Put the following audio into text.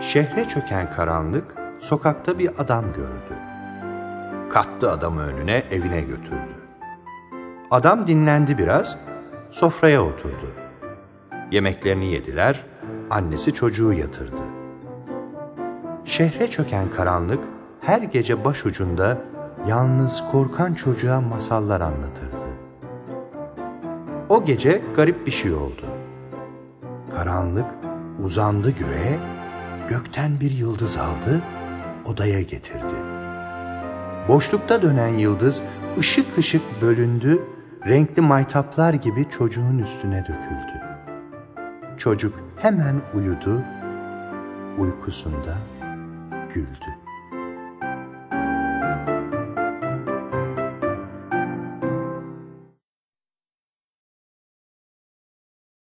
Şehre çöken karanlık sokakta bir adam gördü. Kattı adamı önüne evine götürdü. Adam dinlendi biraz, sofraya oturdu. Yemeklerini yediler, annesi çocuğu yatırdı. Şehre çöken karanlık her gece başucunda yalnız korkan çocuğa masallar anlatırdı. O gece garip bir şey oldu. Karanlık uzandı göğe, gökten bir yıldız aldı, odaya getirdi. Boşlukta dönen yıldız ışık ışık bölündü, renkli maytaplar gibi çocuğun üstüne döküldü. Çocuk hemen uyudu, uykusunda güldü.